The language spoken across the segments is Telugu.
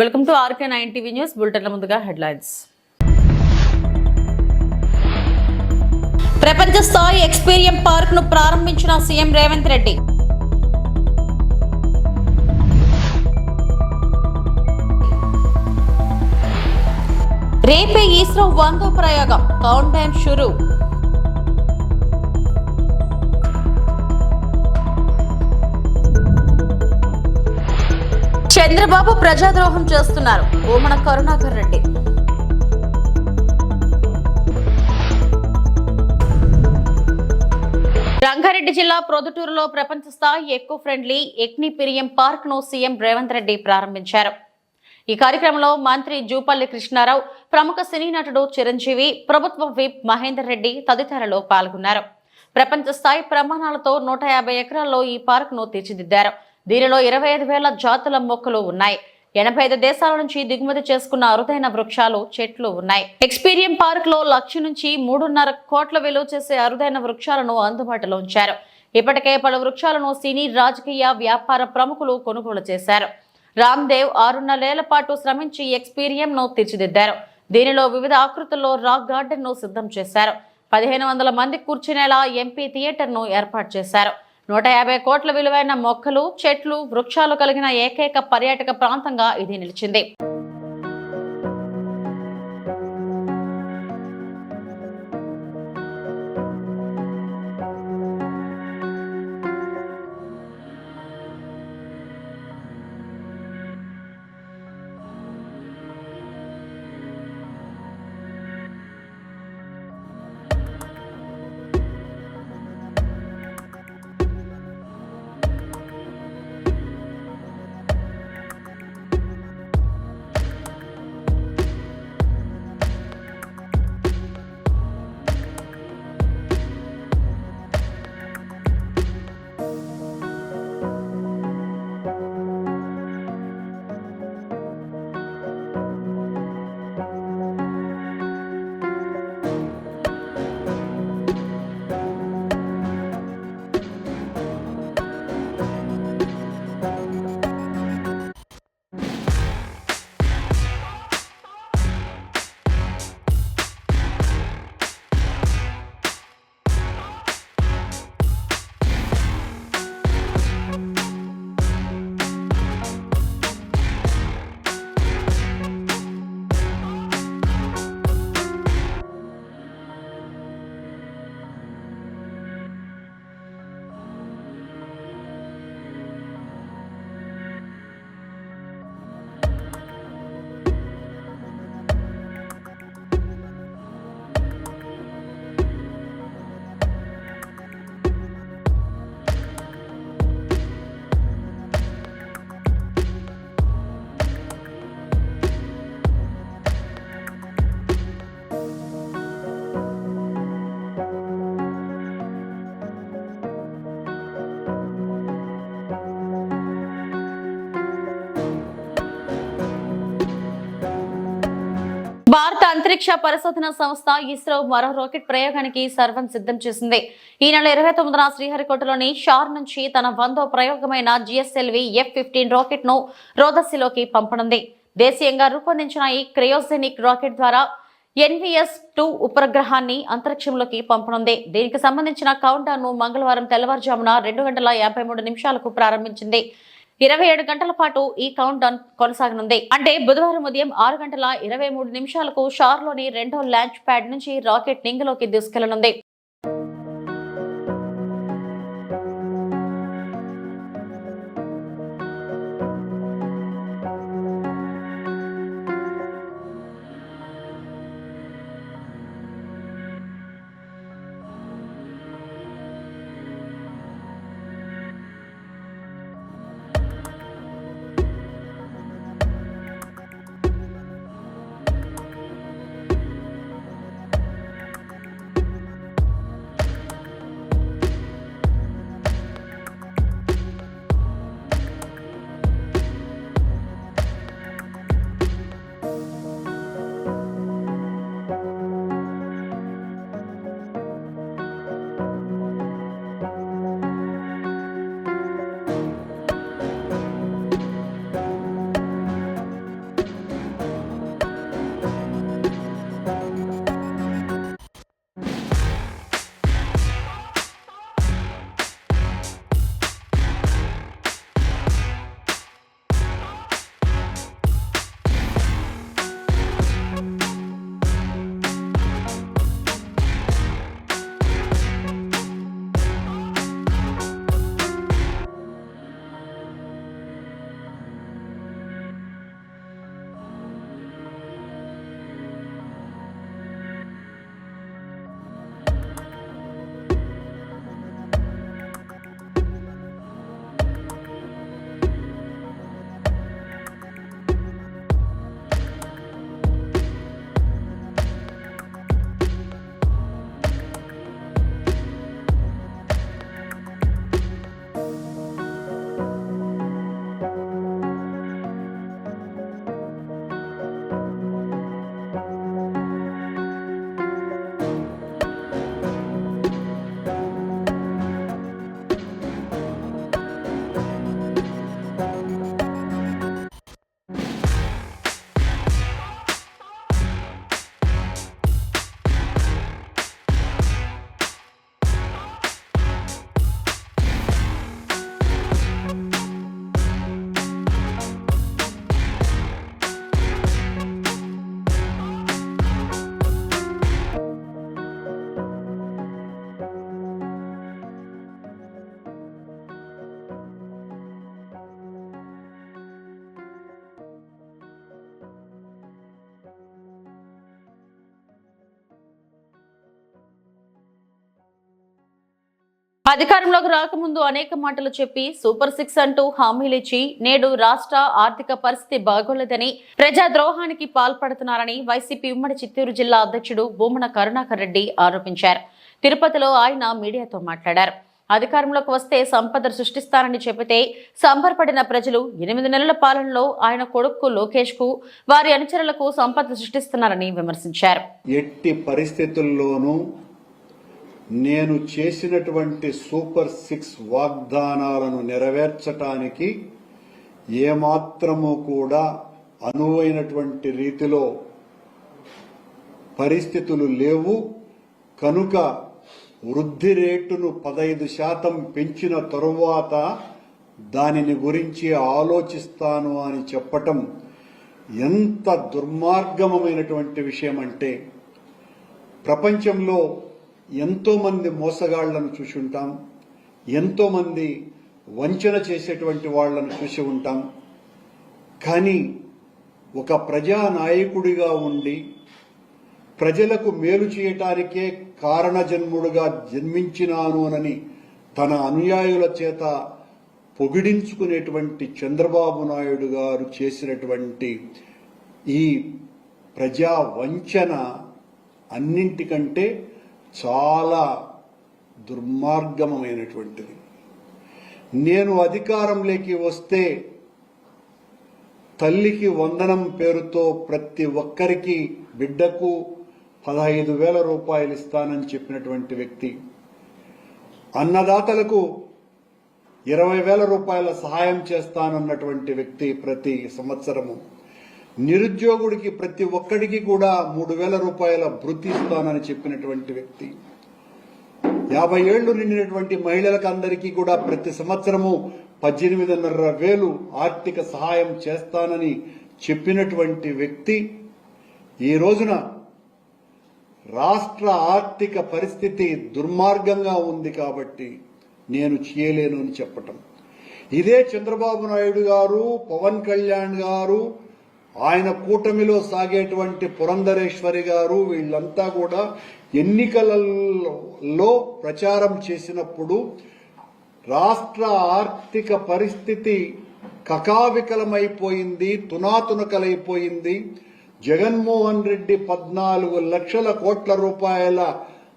Welcome to RK nine TV news బులెటిన్ల ముందుగా హెడ్లైన్స్. ప్రపంచ స్థాయి ఎక్స్పీరియం పార్క్ను ప్రారంభించిన సీఎం రేవంత్ రెడ్డి. రేపే ఈస్రో వందో ప్రయోగం కౌంట్ టైం షురూ. చంద్రబాబు ప్రజాద్రోహం చేస్తున్నారు. ఓమన కరుణాకర్ రెడ్డి. రంగారెడ్డి జిల్లా ప్రొదుటూరులో ప్రపంచ స్థాయి ఎకో ఫ్రెండ్లీ ఎక్నిపిరియం పార్క్ను సీఎం రేవంత్ రెడ్డి ప్రారంభించారు. ఈ కార్యక్రమంలో మంత్రి జూపల్లి కృష్ణారావు ప్రముఖ సినీ నటుడు చిరంజీవి ప్రభుత్వ విప్ మహేందర్ రెడ్డి తదితరులు పాల్గొన్నారు. ప్రపంచ స్థాయి ప్రమాణాలతో నూట యాభై ఎకరాల్లో ఈ పార్క్ను తీర్చిదిద్దారు. దీనిలో ఇరవై ఐదు వేల జాతుల మొక్కలు ఉన్నాయి. ఎనభై ఐదు దేశాల నుంచి దిగుమతి చేసుకున్న అరుదైన వృక్షాలు చెట్లు ఉన్నాయి. ఎక్స్పీరియం పార్క్లో లక్ష నుంచి మూడున్నర కోట్ల విలువ చేసే అరుదైన వృక్షాలను అందుబాటులో ఉంచారు. ఇప్పటికే పలు వృక్షాలను సినీ రాజకీయ వ్యాపార ప్రముఖులు కొనుగోలు చేశారు. రామ్దేవ్ ఆరున్నరేళ్ళ పాటు శ్రమించి ఎక్స్పీరియం ను తీర్చిదిద్దారు. దీనిలో వివిధ ఆకృతుల్లో రాక్ గార్డెన్ను సిద్ధం చేశారు. పదిహేను వందల మంది కూర్చునేలా ఎంపీ థియేటర్ను ఏర్పాటు చేశారు. నూట యాభై కోట్ల విలువైన మొక్కలు చెట్లు వృక్షాలు కలిగిన ఏకైక పర్యాటక ప్రాంతంగా ఇది నిలిచింది. అంతరిక్ష పరిశోధన సంస్థ ఇస్రో మరో రాకెట్ ప్రయోగానికి సర్వం సిద్ధం చేసింది. ఈ నెల ఇరవై తొమ్మిదిన శ్రీహరికోటలోని షార్ నుంచి తన వందో ప్రయోగమైన జిఎస్ఎల్వి ఎఫ్ ఫిఫ్టీన్ రాకెట్ను రోదస్సిలోకి పంపనుంది. దేశీయంగా రూపొందించిన ఈ క్రయోజెనిక్ రాకెట్ ద్వారా ఎన్విఎస్ టూ ఉపగ్రహాన్ని అంతరిక్షంలోకి పంపనుంది. దీనికి సంబంధించిన కౌంట్ను మంగళవారం తెల్లవారుజామున రెండు గంటల యాభై మూడు నిమిషాలకు ప్రారంభించింది. ఇరవై ఏడు గంటల పాటు ఈ కౌంట్ డౌన్ కొనసాగనుంది. అంటే బుధవారం ఉదయం ఆరు గంటల ఇరవై మూడు నిమిషాలకు షార్లోని రెండో ల్యాంచ్ ప్యాడ్ నుంచి రాకెట్ నింగిలోకి దూసుకెళ్ళనుంది. అధికారంలోకి రాకముందు అనేక మాటలు చెప్పి సూపర్ సిక్స్ అంటూ హామీలిచ్చి నేడు రాష్ట్ర ఆర్థిక పరిస్థితి బాగోలేదని ప్రజా ద్రోహానికి పాల్పడుతున్నారని వైసీపీ ఉమ్మడి చిత్తూరు జిల్లా అధ్యక్షుడు భూమన కరుణాకర్ రెడ్డి ఆరోపించారు. తిరుపతిలో ఆయన మీడియాతో మాట్లాడారు. అధికారంలోకి వస్తే సంపద సృష్టిస్తానని చెబితే సంబరపడిన ప్రజలు ఎనిమిది నెలల పాలనలో ఆయన కొడుకు లోకేష్కు వారి అనుచరులకు సంపద సృష్టిస్తున్నారని విమర్శించారు. ఎట్టి పరిస్థితుల్లోనూ నేను చేసినటువంటి సూపర్ సిక్స్ వాగ్దానాలను నెరవేర్చటానికి ఏమాత్రము కూడా అనువైనటువంటి రీతిలో పరిస్థితులు లేవు. కనుక వృద్ధి రేటును పదైదు శాతం పెంచిన తరువాత దానిని గురించి ఆలోచిస్తాను అని చెప్పటం ఎంత దుర్మార్గమైనటువంటి విషయం అంటే ప్రపంచంలో ఎంతో మంది మోసగాళ్ళను చూసి ఉంటాం. ఎంతో మంది వంచన చేసేటువంటి వాళ్ళను చూసి ఉంటాం. కానీ ఒక ప్రజా నాయకుడిగా ఉండి ప్రజలకు మేలు చేయటానికే కారణజన్ముడుగా జన్మించినాను అని తన అనుయాయుల చేత పొగిడించుకునేటువంటి చంద్రబాబు నాయుడు గారు చేసినటువంటి ఈ ప్రజా వంచన అన్నింటికంటే చాలా దుర్మార్గమైనటువంటిది. నేను అధికారంలోకి వస్తే తల్లికి వందనం పేరుతో ప్రతి ఒక్కరికి బిడ్డకు పదహైదు వేల రూపాయలు ఇస్తానని చెప్పినటువంటి వ్యక్తి అన్నదాతలకు ఇరవై వేల రూపాయల సహాయం చేస్తానన్నటువంటి వ్యక్తి ప్రతి సంవత్సరము. నిరుద్యోగుడికి ప్రతి ఒక్కడికి కూడా మూడు వేల రూపాయల వృత్తి ఇస్తానని చెప్పినటువంటి వ్యక్తి. యాభై ఏళ్ళు నిండినటువంటి మహిళలకు అందరికీ కూడా ప్రతి సంవత్సరము పద్దెనిమిదిన్నర వేలు ఆర్థిక సహాయం చేస్తానని చెప్పినటువంటి వ్యక్తి ఈ రోజున రాష్ట్ర ఆర్థిక పరిస్థితి దుర్మార్గంగా ఉంది కాబట్టి నేను చేయలేను అని చెప్పటం. ఇదే చంద్రబాబు నాయుడు గారు పవన్ కళ్యాణ్ గారు ఆయన కూటమిలో సాగేటువంటి పురంధరేశ్వరి గారు వీళ్ళంతా కూడా ఎన్నికలలో ప్రచారం చేసినప్పుడు రాష్ట్ర ఆర్థిక పరిస్థితి కకావికలమైపోయింది తునాతునకలైపోయింది. జగన్మోహన్ రెడ్డి పద్నాలుగు లక్షల కోట్ల రూపాయల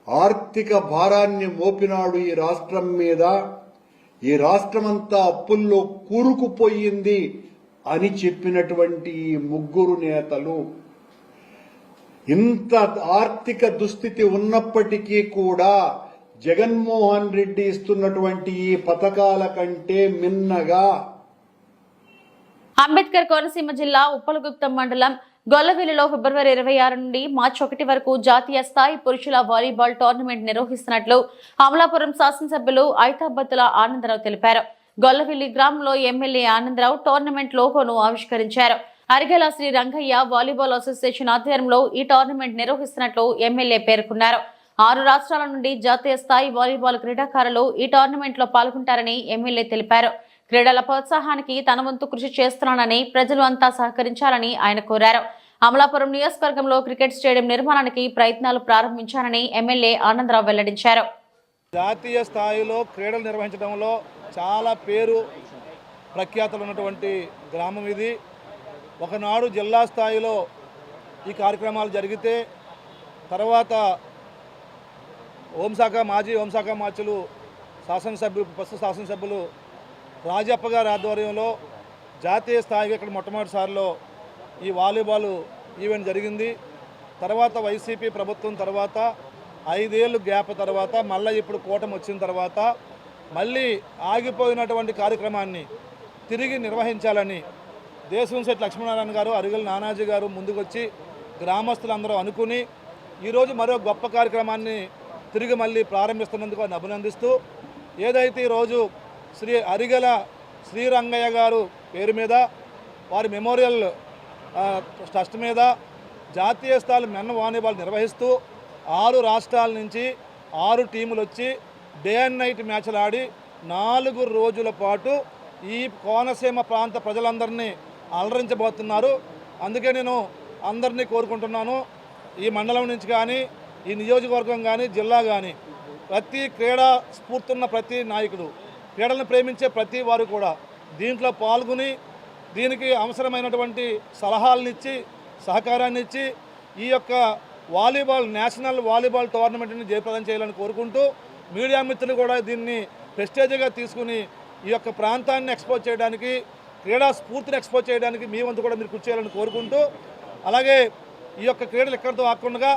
ఆర్థిక భారాన్ని మోపినాడు ఈ రాష్ట్రం మీద. ఈ రాష్ట్రమంతా అప్పుల్లో కూరుకుపోయింది. అని చెప్పినటువంటి ముగ్గురు నేతలు ఇంత ఆర్థిక దుస్థితి ఉన్నప్పటికీ కూడా జగన్మోహన్ రెడ్డి ఇస్తున్నటువంటి ఈ పథకాల కంటే మిన్నగా అంబేద్కర్ కోనసీమ జిల్లా ఉప్పలగుప్తం మండలం గొల్లవెల్లిలో ఫిబ్రవరి ఇరవై ఆరు నుండి మార్చి ఒకటి వరకు జాతీయ స్థాయి పురుషుల వాలీబాల్ టోర్నమెంట్ నిర్వహిస్తున్నట్లు అమలాపురం శాసనసభ్యులు ఐతాబత్తుల ఆనందరావు తెలిపారు. గొల్లవెల్లి గ్రామంలో ఎమ్మెల్యే ఆనందరావు టోర్నమెంట్ లోగోను ఆవిష్కరించారు. అరిగెల శ్రీ రంగయ్య వాలీబాల్ అసోసియేషన్ ఆధ్వర్యంలో ఈ టోర్నమెంట్ నిర్వహిస్తున్నట్లు ఎమ్మెల్యే పేర్కొన్నారు. ఆరు రాష్ట్రాల నుండి జాతీయ స్థాయి వాలీబాల్ క్రీడాకారులు ఈ టోర్నమెంట్లో పాల్గొంటారని ఎమ్మెల్యే తెలిపారు. క్రీడల ప్రోత్సాహానికి తన వంతు కృషి చేస్తున్నానని ప్రజలు అంతా సహకరించాలని ఆయన కోరారు. అమలాపురం నియోజకవర్గంలో క్రికెట్ స్టేడియం నిర్మాణానికి ప్రయత్నాలు ప్రారంభించారని ఎమ్మెల్యే ఆనందరావు వెల్లడించారు. జాతీయ స్థాయిలో క్రీడలు నిర్వహించడంలో చాలా పేరు ప్రఖ్యాతలు ఉన్నటువంటి గ్రామం ఇది. ఒకనాడు జిల్లా స్థాయిలో ఈ కార్యక్రమాలు జరిగితే తర్వాత హోంశాఖ మాజీ హోంశాఖ మార్చులు శాసనసభ్యులు ప్రస్తుత శాసనసభ్యులు రాజప్ప గారి ఆధ్వర్యంలో జాతీయ స్థాయికి ఇక్కడ మొట్టమొదటిసారిలో ఈ వాలీబాల్ ఈవెంట్ జరిగింది. తర్వాత వైసీపీ ప్రభుత్వం తర్వాత ఐదేళ్ళు గ్యాప్ తర్వాత మళ్ళీ ఇప్పుడు కూటమి వచ్చిన తర్వాత మళ్ళీ ఆగిపోయినటువంటి కార్యక్రమాన్ని తిరిగి నిర్వహించాలని దేశంశెట్టి లక్ష్మీనారాయణ గారు అరుగల నానాజీ గారు ముందుకొచ్చి గ్రామస్తులందరూ అనుకుని ఈరోజు మరో గొప్ప కార్యక్రమాన్ని తిరిగి మళ్ళీ ప్రారంభిస్తున్నందుకు వారిని అభినందిస్తూ ఏదైతే ఈరోజు శ్రీ అరిగల శ్రీరంగయ్య గారు పేరు మీద వారి మెమోరియల్ ట్రస్ట్ మీద జాతీయ స్థాయి మెన్ వాలీబాల్ నిర్వహిస్తూ ఆరు రాష్ట్రాల నుంచి ఆరు టీములు వచ్చి డే అండ్ నైట్ మ్యాచ్లు ఆడి నాలుగు రోజుల పాటు ఈ కోనసీమ ప్రాంత ప్రజలందరినీ అలరించబోతున్నారు. అందుకే నేను అందరినీ కోరుకుంటున్నాను. ఈ మండలం నుంచి కానీ ఈ నియోజకవర్గం కానీ జిల్లా కానీ ప్రతి క్రీడా స్ఫూర్తున్న ప్రతి నాయకుడు క్రీడలను ప్రేమించే ప్రతి వారు కూడా దీంట్లో పాల్గొని దీనికి అవసరమైనటువంటి సలహాలను ఇచ్చి సహకారాన్ని ఇచ్చి ఈ యొక్క వాలీబాల్ నేషనల్ వాలీబాల్ టోర్నమెంట్ని జయప్రదం చేయాలని కోరుకుంటూ మీడియా మిత్రులు కూడా దీన్ని ప్రెస్టేజ్గా తీసుకుని ఈ యొక్క ప్రాంతాన్ని ఎక్స్పోజ్ చేయడానికి క్రీడా స్ఫూర్తిని ఎక్స్పోజ్ చేయడానికి మీ వంతు కూడా మీరు కృషి చేయాలని కోరుకుంటూ అలాగే ఈ యొక్క క్రీడలు ఎక్కడితో ఆకుండా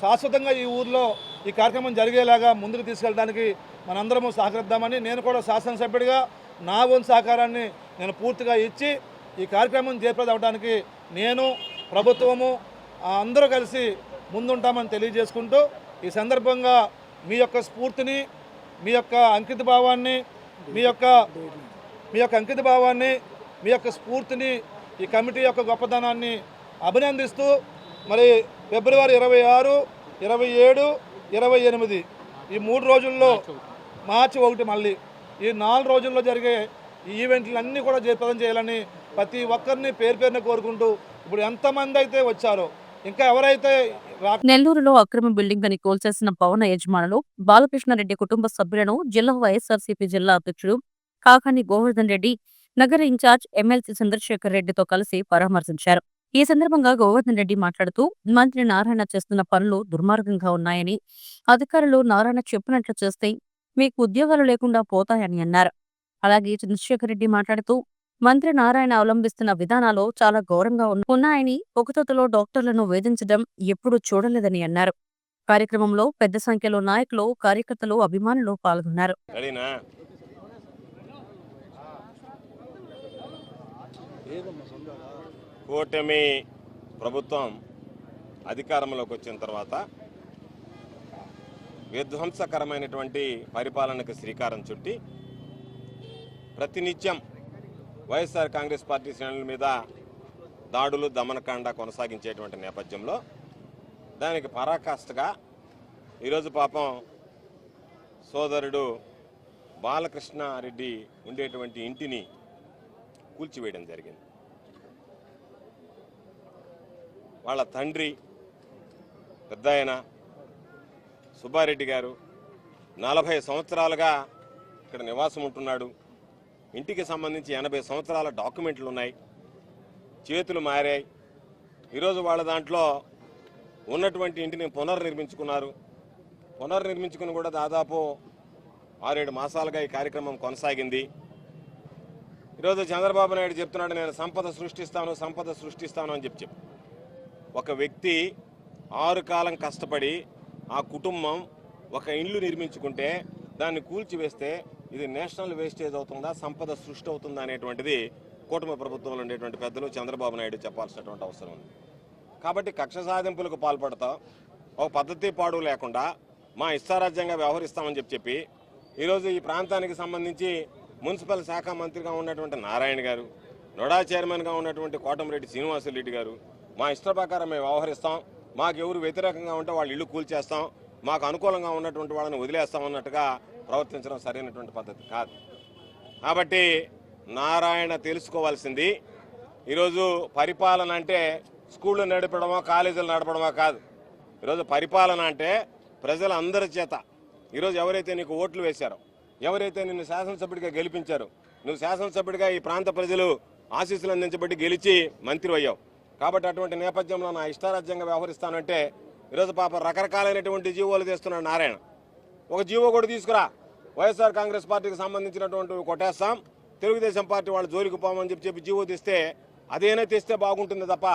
శాశ్వతంగా ఈ ఊర్లో ఈ కార్యక్రమం జరిగేలాగా ముందుకు తీసుకెళ్ళడానికి మనందరము సహకరిద్దామని నేను కూడా శాసనసభ్యుడిగా నా వంతు సహకారాన్ని నేను పూర్తిగా ఇచ్చి ఈ కార్యక్రమం జయప్రదం అవడానికి నేను ప్రభుత్వము అందరూ కలిసి ముందుంటామని తెలియజేసుకుంటూ ఈ సందర్భంగా మీ యొక్క స్ఫూర్తిని మీ యొక్క అంకిత భావాన్ని మీ యొక్క మీ యొక్క అంకిత భావాన్ని మీ యొక్క స్ఫూర్తిని ఈ కమిటీ యొక్క గొప్పతనాన్ని అభినందిస్తూ మరి ఫిబ్రవరి ఇరవై ఆరు ఇరవై ఏడు ఇరవై ఎనిమిది ఈ మూడు రోజుల్లో మార్చి ఒకటి మళ్ళీ ఈ నాలుగు రోజుల్లో జరిగే ఈ ఈవెంట్లన్నీ కూడా జయప్రదం చేయాలని ప్రతి ఒక్కరిని పేరు పేరున కోరుకుంటూ ఇప్పుడు ఎంతమంది అయితే వచ్చారో ఇంకా ఎవరైతే నెల్లూరులో అక్రమ బిల్డింగ్ అని కోల్చేసిన భవన యజమానులు బాలకృష్ణారెడ్డి కుటుంబ సభ్యులను జిల్లా వైఎస్ఆర్సీపీ జిల్లా అధ్యక్షుడు కాకాని గోవర్ధన్ రెడ్డి నగర ఇన్ఛార్జ్ ఎమ్మెల్సీ చంద్రశేఖర్ రెడ్డితో కలిసి పరామర్శించారు. ఈ సందర్భంగా గోవర్ధన్ రెడ్డి మాట్లాడుతూ మంత్రి నారాయణ చేస్తున్న పనులు దుర్మార్గంగా ఉన్నాయని అధికారులు నారాయణ చెప్పినట్లు చేస్తే మీకు ఉద్యోగాలు లేకుండా పోతాయని అన్నారు. అలాగే చంద్రశేఖర్ రెడ్డి మాట్లాడుతూ మంత్రి నారాయణ అవలంబిస్తున్న విధానాలు చాలా ఘోరంగా ఉన్నాయని ఒకతోతలో డాక్టర్లను వేధించడం ఎప్పుడూ చూడలేదని అన్నారు. కార్యక్రమంలో పెద్ద సంఖ్యలో నాయకులు కార్యకర్తలు అభిమానులు పాల్గొన్నారు. కూటమి ప్రభుత్వం అధికారంలోకి వచ్చిన తర్వాత విధ్వంసకరమైనటువంటి పరిపాలనకు శ్రీకారం చుట్టి ప్రతినిత్యం వైఎస్ఆర్ కాంగ్రెస్ పార్టీ శ్రేణుల మీద దాడులు దమనకాండ కొనసాగించేటువంటి నేపథ్యంలో దానికి పరాకాష్ఠగా ఈరోజు పాపం సోదరుడు బాలకృష్ణారెడ్డి ఉండేటువంటి ఇంటిని కూల్చివేయడం జరిగింది. వాళ్ళ తండ్రి పెద్ద ఆయన సుబ్బారెడ్డి గారు నలభై సంవత్సరాలుగా ఇక్కడ నివాసం ఉంటున్నాడు. ఇంటికి సంబంధించి ఎనభై సంవత్సరాల డాక్యుమెంట్లు ఉన్నాయి. చేతులు మారాయి. ఈరోజు వాళ్ళ దాంట్లో ఉన్నటువంటి ఇంటిని పునర్నిర్మించుకున్నారు. పునర్నిర్మించుకుని కూడా దాదాపు ఆరేడు మాసాలుగా ఈ కార్యక్రమం కొనసాగింది. ఈరోజు చంద్రబాబు నాయుడు చెప్తున్నాడు నేను సంపద సృష్టిస్తాను సంపద సృష్టిస్తాను అని చెప్పి చెప్పి. ఒక వ్యక్తి ఆరు కాలం కష్టపడి ఆ కుటుంబం ఒక ఇల్లు నిర్మించుకుంటే దాన్ని కూల్చివేస్తే ఇది నేషనల్ వేస్టేజ్ అవుతుందా? సంపద సృష్టి అవుతుందా? అనేటువంటిది కూటమి ప్రభుత్వంలో ఉండేటువంటి పెద్దలు చంద్రబాబు నాయుడు చెప్పాల్సినటువంటి అవసరం ఉంది. కాబట్టి కక్ష సాధింపులకు పాల్పడతాం. ఒక పద్ధతి పాడు లేకుండా మా ఇష్టారాజ్యంగా వ్యవహరిస్తామని చెప్పి చెప్పి ఈరోజు ఈ ప్రాంతానికి సంబంధించి మున్సిపల్ శాఖ మంత్రిగా ఉన్నటువంటి నారాయణ గారు నొడా చైర్మన్గా ఉన్నటువంటి కోటమిరెడ్డి శ్రీనివాసరెడ్డి గారు మా ఇష్ట ప్రకారం మేము వ్యవహరిస్తాం. మాకు ఎవరు వ్యతిరేకంగా ఉంటే వాళ్ళ ఇల్లు కూల్చేస్తాం. మాకు అనుకూలంగా ఉన్నటువంటి వాళ్ళని వదిలేస్తాం అన్నట్టుగా ప్రవర్తించడం సరైనటువంటి పద్ధతి కాదు. కాబట్టి నారాయణ తెలుసుకోవాల్సింది. ఈరోజు పరిపాలన అంటే స్కూళ్ళు నడపడమో కాలేజీలు నడపడమో కాదు. ఈరోజు పరిపాలన అంటే ప్రజలందరి చేత. ఈరోజు ఎవరైతే నీకు ఓట్లు వేశారో ఎవరైతే నిన్ను శాసనసభ్యుడిగా గెలిపించారో నువ్వు శాసనసభ్యుడిగా ఈ ప్రాంత ప్రజలు ఆశీస్సులు అందించబట్టి గెలిచి మంత్రి అయ్యావు. కాబట్టి అటువంటి నేపథ్యంలో నా ఇష్టారాజ్యంగా వ్యవహరిస్తానంటే ఈరోజు పాప రకరకాలైనటువంటి జీవోలు తెస్తున్నాడు నారాయణ. ఒక జీవో కూడా తీసుకురా. వైఎస్ఆర్ కాంగ్రెస్ పార్టీకి సంబంధించినటువంటి కొట్టేస్తాం. తెలుగుదేశం పార్టీ వాళ్ళు జోలికి పోమని చెప్పి చెప్పి జీవో తెస్తే అదేనా తెస్తే బాగుంటుంది తప్ప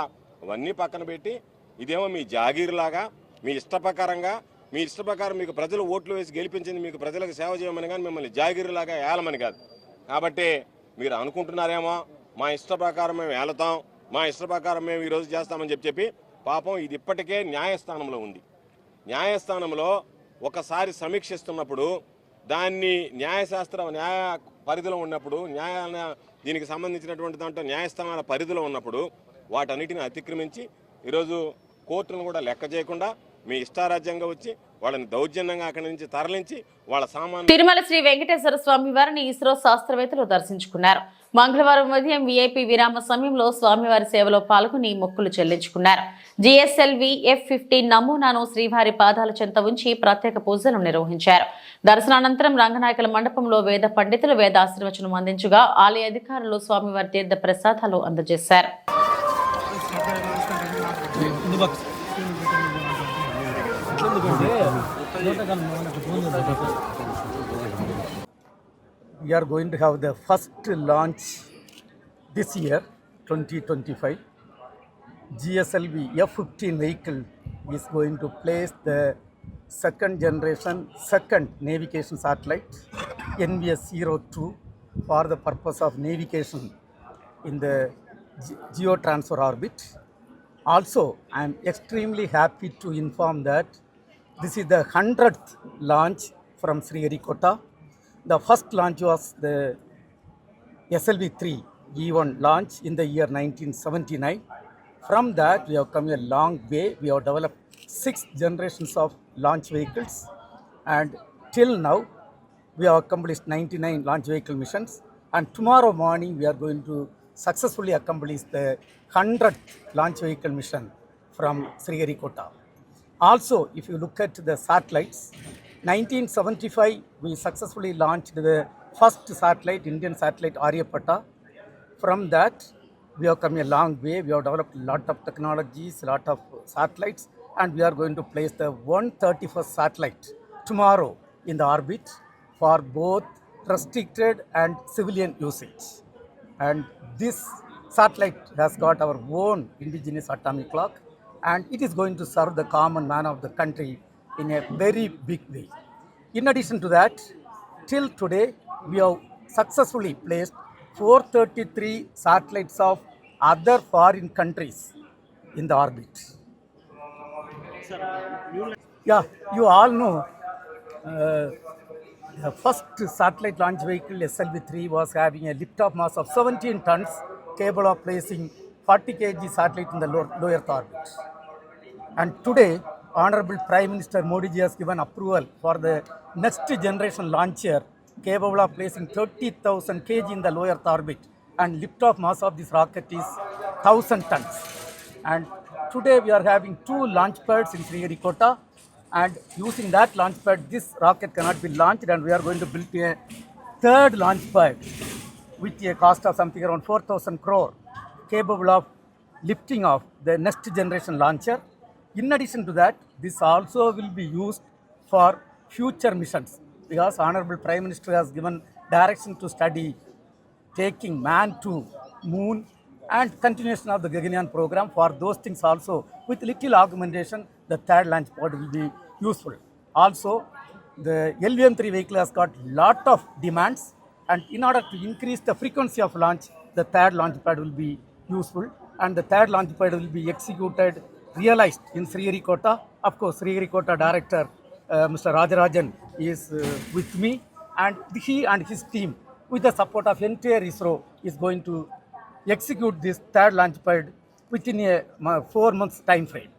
అవన్నీ పక్కన పెట్టి ఇదేమో మీ జాగీర్లాగా మీ ఇష్టప్రకారంగా మీ ఇష్ట ప్రకారం మీకు ప్రజలు ఓట్లు వేసి గెలిపించింది మీకు ప్రజలకు సేవ చేయమని కానీ మిమ్మల్ని జాగీర్లాగా ఏలమని కాదు. కాబట్టి మీరు అనుకుంటున్నారేమో మా ఇష్ట ప్రకారం మేము ఏలతాం మా ఇష్ట ప్రకారం మేము ఈరోజు చేస్తామని చెప్పి చెప్పి పాపం ఇది ఇప్పటికే న్యాయస్థానంలో ఉంది. న్యాయస్థానంలో ఒకసారి సమీక్షిస్తున్నప్పుడు దాన్ని న్యాయశాస్త్ర న్యాయ పరిధిలో ఉన్నప్పుడు న్యాయ దీనికి సంబంధించినటువంటి దాంట్లో న్యాయస్థానాల పరిధిలో ఉన్నప్పుడు వాటన్నిటిని అతిక్రమించి ఈరోజు కోర్టును కూడా లెక్క చేయకుండా మీ ఇష్టారాజ్యంగా వచ్చి వాళ్ళని దౌర్జన్యంగా అక్కడి నుంచి తరలించి వాళ్ళ సామాన్ తిరుమల శ్రీ వెంకటేశ్వర స్వామి వారిని ఇస్రో శాస్త్రవేత్తలు దర్శించుకున్నారు. మంగళవారం ఉదయం విఐపి విరామ సమయంలో స్వామివారి సేవలో పాల్గొని మొక్కులు చెల్లించుకున్నారు. జిఎస్ఎల్వి ఎఫ్ ఫిఫ్టీన్ నమూనాను శ్రీవారి పాదాల చెంత ఉంచి ప్రత్యేక పూజలు నిర్వహించారు. దర్శనానంతరం రంగనాయకుల మండపంలో వేద పండితులు వేద ఆశీర్వచనం అందించగా ఆలయ అధికారులు స్వామివారి తీర్థ ప్రసాదాలు అందజేశారు. We are going to have the first launch this year 2025 gslv f15 vehicle is going to place the second generation second navigation satellite nvs 02 for the purpose of navigation in the ge- geotransfer orbit. Also i am extremely happy to inform that this is the 100th launch from Sriharikota. The first launch was the SLV3 E1 launch in the year 1979. From that, we have come a long way. We have developed six generations of launch vehicles, and till now, we have accomplished 99 launch vehicle missions. And tomorrow morning, we are going to successfully accomplish the 100th launch vehicle mission from Sriharikota. Also, if you look at the satellites, 1975 we successfully launched the first satellite, Indian satellite Aryabhatta. From that, we have come a long way. We have developed a lot of technologies, a lot of satellites, and we are going to place the 131st satellite tomorrow in the orbit for both restricted and civilian usage. And this satellite has got our own indigenous atomic clock, and it is going to serve the common man of the country in a very big way. In addition to that, till today, we have successfully placed 433 satellites of other foreign countries in the orbit. Yeah, you all know uh, the first satellite launch vehicle SLV-3 was having a liftoff mass of 17 tons, capable of placing 40 kg satellite in the low, low Earth orbit. And today, Honorable Prime Minister Modi has given approval for the next generation launcher capable of placing 30,000 kg in the low Earth orbit. And liftoff mass of this rocket is 1000 tons. And today we are having two launch pads in Sriharikota. And using that launch pad, this rocket cannot be launched. And we are going to build a third launch pad with a cost of something around 4,000 crore, capable of lifting off the next generation launcher. In addition to that, this also will be used for future missions because Honorable Prime Minister has given direction to study taking man to moon and continuation of the Gaganyaan program. For those things also, with little augmentation, the third launch pod will be useful. Also, the LVM3 vehicle has got lot of demands and in order to increase the frequency of launch, the third launch pad will be useful and the third launch pad will be executed, realized in Sriharikota. Of course, Sriharikota director uh, Mr. Rajarajan is uh, with me and he and his team with the support of entire ISRO is going to execute this third launch pad within a four months time frame.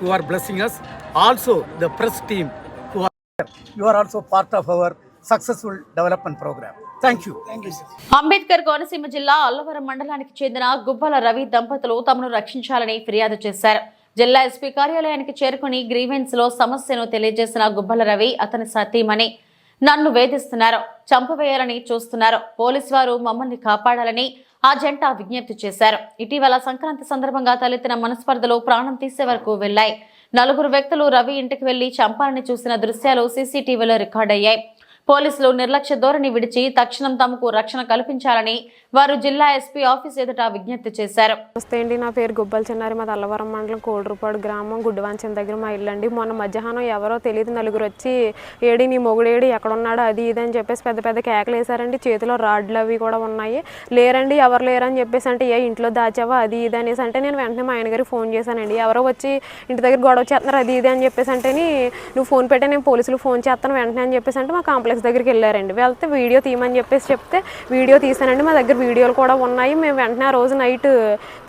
Who are blessing us, also the press team who are here. You are also part of our successful development program. Ambedkar Konaseema జిల్లా అల్లవరం మండలానికి చెందిన గుబ్బల రవి దంపతులు తమను రక్షించాలని ఫిర్యాదు చేశారు. జిల్లా ఎస్పీ కార్యాలయానికి చేరుకుని గ్రీవెన్స్లో సమస్యను తెలియజేసిన గుబ్బల రవి అతని సతీమణి నన్ను వేధిస్తున్నారు చంపవేయాలని చూస్తున్నారు. పోలీసు వారు మమ్మల్ని కాపాడాలని ఆ జంట విజ్ఞప్తి చేశారు. ఇటీవల సంక్రాంతి సందర్భంగా తలెత్తిన మనస్పర్ధలు ప్రాణం తీసే వరకు వెళ్ళాయి నలుగురు వ్యక్తులు రవి ఇంటికి వెళ్ళి చంపాలని చూసిన దృశ్యాలు సీసీటీవీలో రికార్డయ్యాయి. పోలీసులు నిర్లక్ష్య ధోరణి విడిచి తక్షణం తమకు రక్షణ కల్పించాలని వారు జిల్లా ఎస్పీ ఆఫీస్ ఎదుట విజ్ఞప్తి చేశారు. నమస్తే అండి నా పేరు గుబ్బల చిన్నారి. మా తల్లవరం మండలం కోడరుపాడు గ్రామం గుడ్డివాంచం దగ్గర మా ఇల్లు అండి మొన్న మధ్యాహ్నం ఎవరో తెలియదు నలుగురు వచ్చి ఏడి నీ మొగుడేడి ఎక్కడున్నాడు? అది ఇది అని చెప్పేసి పెద్ద పెద్ద కేకలు వేశారండి. చేతిలో రాడ్లు అవి కూడా ఉన్నాయి. లేరండి ఎవరు లేరని చెప్పేసి అంటే ఏ ఇంట్లో దాచావా? అది ఇది అనేసి అంటే నేను వెంటనే మా ఆయన గారికి ఫోన్ చేశానండి. ఎవరో వచ్చి ఇంటి దగ్గర గొడవ చేస్తున్నారు అది ఇది అని చెప్పేసి అంటే నువ్వు ఫోన్ పెట్టే నేను పోలీసులు ఫోన్ చేస్తాను వెంటనే అని చెప్పేసి అంటే మా కాంప్లెక్స్ దగ్గరికి వెళ్ళారండి. వెళ్తే వీడియో తీయమని చెప్పేసి చెప్తే వీడియో తీసానండి మా దగ్గర వీడియోలు కూడా ఉన్నాయి. మేము వెంటనే ఆ రోజు నైట్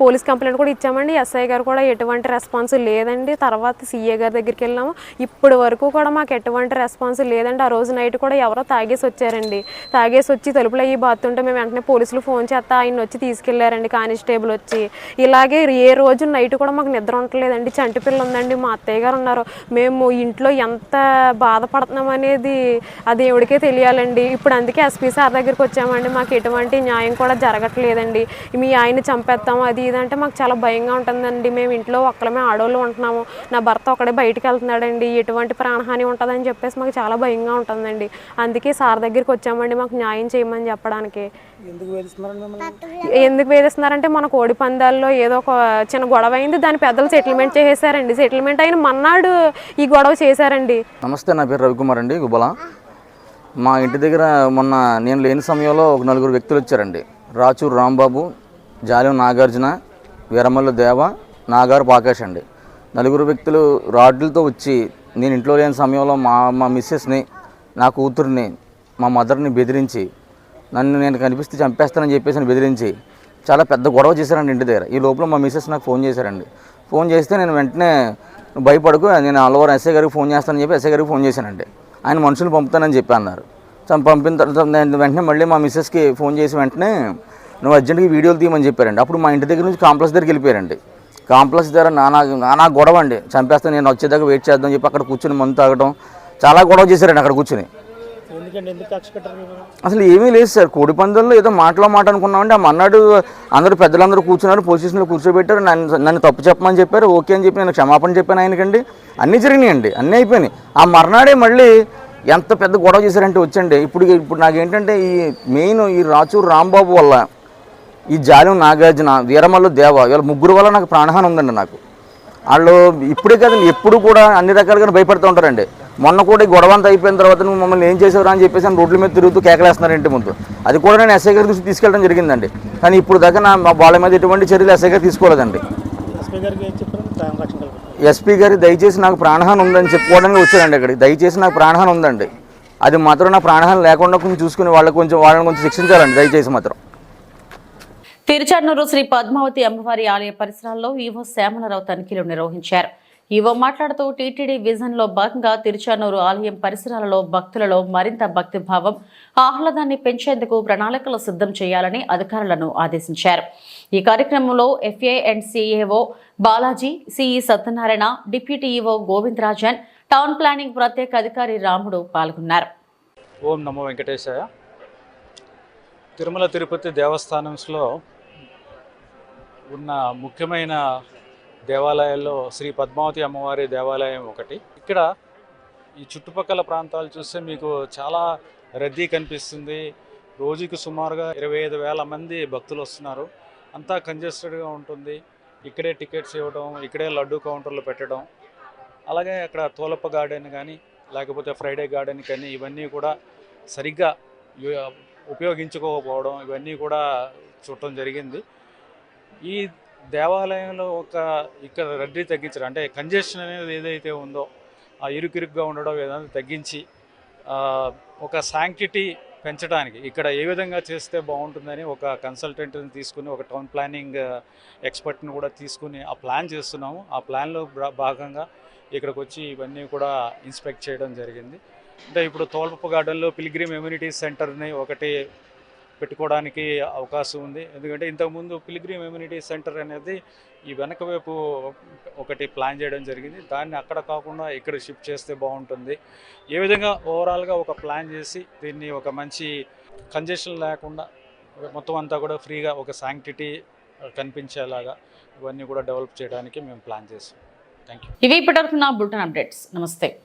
పోలీస్ కంప్లైంట్ కూడా ఇచ్చామండి. ఎస్ఐ గారు కూడా ఎటువంటి రెస్పాన్స్ లేదండి. తర్వాత సీఏ గారి దగ్గరికి వెళ్ళాము ఇప్పటి వరకు కూడా మాకు ఎటువంటి రెస్పాన్స్ లేదండి. ఆ రోజు నైట్ కూడా ఎవరో తాగేసి వచ్చారండి. తాగేసి వచ్చి తలుపులు అయ్యి బాతుంటే మేము వెంటనే పోలీసులు ఫోన్ చేస్తా ఆయన వచ్చి తీసుకెళ్ళారండి కానిస్టేబుల్ వచ్చి. ఇలాగే ఏ రోజు నైట్ కూడా మాకు నిద్ర ఉండలేదండి చంటి పిల్ల ఉందండి. మా అత్తయ్య గారు ఉన్నారు. మేము ఇంట్లో ఎంత బాధపడుతున్నాం అనేది ఆ దేవుడికే తెలియాలండి. ఇప్పుడు అందుకే ఎస్పీ సార్ దగ్గరికి వచ్చామండి. మాకు ఎటువంటి న్యాయం కూడా జరగట్లేదండి. మీ ఆయన చంపేస్తాము అది ఇది అంటే మాకు చాలా భయంగా ఉంటుందండి. మేము ఇంట్లో ఒక్కలమే ఆడవాళ్ళు ఉంటున్నాము. నా భర్త ఒకడే బయటికి వెళ్తున్నాడండి. ఎటువంటి ప్రాణహాని ఉంటుందని చెప్పేసి మాకు చాలా భయంగా ఉంటుందండి. అందుకే సార్ దగ్గరికి వచ్చామండి మాకు న్యాయం చేయమని చెప్పడానికి. ఎందుకు వేధిస్తున్నారంటే మన కోడి పందాల్లో ఏదో ఒక చిన్న గొడవ అయింది. దాని పెద్దలు సెటిల్మెంట్ చేసేసారండి. సెటిల్మెంట్ అయిన మన్నాడు ఈ గొడవ చేశారండి. నమస్తే నా పేరు రవికుమార్ అండి గుబ్బల మా ఇంటి దగ్గర మొన్న నేను లేని సమయంలో ఒక నలుగురు వ్యక్తులు వచ్చారండి. రాచూరు రాంబాబు జాలం నాగార్జున వీరమల్లు దేవ నాగారు పాకేష్ అండి. నలుగురు వ్యక్తులు రాడ్లతో వచ్చి నేను ఇంట్లో లేని సమయంలో మా మా మిస్సెస్ని నా కూతుర్ని మా మదర్ని బెదిరించి నన్ను నేను కనిపిస్తే చంపేస్తానని చెప్పేసి అని బెదిరించి చాలా పెద్ద గొడవ చేశారండి ఇంటి దగ్గర. ఈ లోపల మా మిస్సెస్ నాకు ఫోన్ చేశారండి. ఫోన్ చేస్తే నేను వెంటనే భయపడుకు భయపడకు నేను అలవారు ఎస్ఐ గారికి ఫోన్ చేస్తానని చెప్పి ఎస్ఐ గారికి ఫోన్ చేశానండి. ఆయన మనుషులు పంపుతానని చెప్పి అన్నారు. చం- పంపిన తర్వాత నేను వెంటనే మళ్ళీ మా మిస్సెస్కి ఫోన్ చేసి వెంటనే నువ్వు అర్జెంట్గా వీడియోలు తీయమని చెప్పారండి. అప్పుడు మా ఇంటి దగ్గర నుంచి కాంప్లెక్స్ దగ్గరికి వెళ్ళిపోయారండి. కాంప్లెక్స్ దగ్గర నానా నానా గొడవ అండి. చంపేస్తే నేను వచ్చేదాకా వెయిట్ చేద్దాం చెప్పి అక్కడ కూర్చుని మందు తాగడం చాలా గొడవ చేశారండి అక్కడ కూర్చుని. అసలు ఏమీ లేదు సార్. కోడి పందాల్లో ఏదో మాటలో మాట అనుకున్నామంటే ఆ మన్నాడు అందరూ పెద్దలందరూ కూర్చున్నారు పొజిషన్లో కూర్చోబెట్టారు. నన్ను నన్ను తప్పు చెప్పమని చెప్పారు. ఓకే అని చెప్పి నేను క్షమాపణ చెప్పాను ఆయనకండి. అన్నీ జరిగినాయండి. అన్నీ అయిపోయినాయి. ఆ మర్నాడే మళ్ళీ ఎంత పెద్ద గొడవ చేశారంటే వచ్చండి. ఇప్పుడు ఇప్పుడు నాకేంటంటే ఈ మెయిన్ ఈ రాచూరు రాంబాబు వల్ల ఈ జాలం నాగార్జున వీరమల్లు దేవ వీళ్ళ ముగ్గురు వల్ల నాకు ప్రాణహాని ఉందండి నాకు. వాళ్ళు ఇప్పుడే కదండి ఎప్పుడు కూడా అన్ని రకాలుగా భయపడుతూ ఉంటారండి. మొన్న కూడా ఈ గొడవ అంతా అయిపోయిన తర్వాత నువ్వు మమ్మల్ని ఏం చేసావురా అని చెప్పేసి రోడ్ల మీద తిరుగుతూ కేకలేస్తున్నారు ఇంటి ముందు. అది కూడా నేను ఎస్ఐ గారి దృష్టికి తీసుకెళ్ళడం జరిగిందండి. కానీ ఇప్పుడు దాకా నా మా వాళ్ళ మీద ఎటువంటి చర్యలు ఎస్ఐ గారు తీసుకోలేదండి. ఎస్పీ గారు దయచేసి నాకు ప్రాణహాని ఉందని చెప్పుకోవడానికి వచ్చారండి ఇక్కడికి. దయచేసి నాకు ప్రాణహాని ఉందండి. అది మాత్రం నా ప్రాణహాని లేకుండా కొంచెం చూసుకుని వాళ్ళకి కొంచెం వాళ్ళని కొంచెం శిక్షించాలండి దయచేసి మాత్రం. తిరుచానూరు శ్రీ పద్మావతి అమ్మవారి ఆలయ పరిసరాల్లో ఈవో శ్యామలరావు తనిఖీలు నిర్వహించారు. ఇవో మాట్లాడుతూ టీటీడీ విజన్లో భాగంగా తిరుచానూరు ఆలయం పరిసరాలలో భక్తులలో మరింత భక్తిభావం ఆహ్లాదాన్ని పెంచేందుకు ప్రణాళికలు సిద్ధం చేయాలని అధికారులను ఆదేశించారు. ఈ కార్యక్రమంలో FA and CAO Balaji CE Satyanarayana deputy Govind Govindarajan town planning ప్రత్యేక అధికారి రాముడు పాల్గొన్నారు. ఓం నమో వెంకటేశాయ. తిరుమల తిరుపతి దేవస్థానంలో ఉన్న ముఖ్యమైన దేవాలయాల్లో శ్రీ పద్మావతి అమ్మవారి దేవాలయం ఒకటి. ఇక్కడ ఈ చుట్టుపక్కల ప్రాంతాలు చూస్తే మీకు చాలా రద్దీ కనిపిస్తుంది. రోజుకి సుమారుగా ఇరవై ఐదు వేల మంది భక్తులు వస్తున్నారు. అంతా కంజెస్టెడ్గా ఉంటుంది. ఇక్కడే టికెట్స్ ఇవ్వడం ఇక్కడే లడ్డు కౌంటర్లు పెట్టడం. అలాగే అక్కడ తోలప్ప గార్డెన్ కానీ లేకపోతే ఫ్రైడే గార్డెన్ కానీ ఇవన్నీ కూడా సరిగ్గా ఉపయోగించుకోకపోవడం ఇవన్నీ కూడా చూడటం జరిగింది. ఈ దేవాలయంలో ఒక ఇక్కడ రద్దీ తగ్గించడం అంటే కంజెషన్ అనేది ఏదైతే ఉందో ఆ ఇరుకిరుగ్గా ఉండడం ఏదైనా తగ్గించి ఒక శాంక్టిటీ పెంచడానికి ఇక్కడ ఏ విధంగా చేస్తే బాగుంటుందని ఒక కన్సల్టెంట్ని తీసుకుని ఒక టౌన్ ప్లానింగ్ ఎక్స్పర్ట్ని కూడా తీసుకుని ఆ ప్లాన్ చేస్తున్నాము. ఆ ప్లాన్లో భా- భాగంగా ఇక్కడికి వచ్చి ఇవన్నీ కూడా ఇన్స్పెక్ట్ చేయడం జరిగింది. అంటే ఇప్పుడు తోల్ప గార్డెన్లో పిలిగ్రీమ్ ఎమ్యూనిటీ సెంటర్ని ఒకటి పెట్టుకోవడానికి అవకాశం ఉంది. ఎందుకంటే ఇంతకుముందు పిలిగ్రీమ్ ఎమ్యూనిటీ సెంటర్ అనేది ఈ వెనక వైపు ఒకటి ప్లాన్ చేయడం జరిగింది. దాన్ని అక్కడ కాకుండా ఇక్కడ షిఫ్ట్ చేస్తే బాగుంటుంది. ఏ విధంగా ఓవరాల్గా ఒక ప్లాన్ చేసి దీన్ని ఒక మంచి కంజెషన్ లేకుండా మొత్తం అంతా కూడా ఫ్రీగా ఒక శాంక్టిటీ కనిపించేలాగా ఇవన్నీ కూడా డెవలప్ చేయడానికి మేము ప్లాన్ చేస్తాం థ్యాంక్ యూ ఇవి ఇప్పటివరకు నా బులెటిన్ అప్డేట్స్. నమస్తే.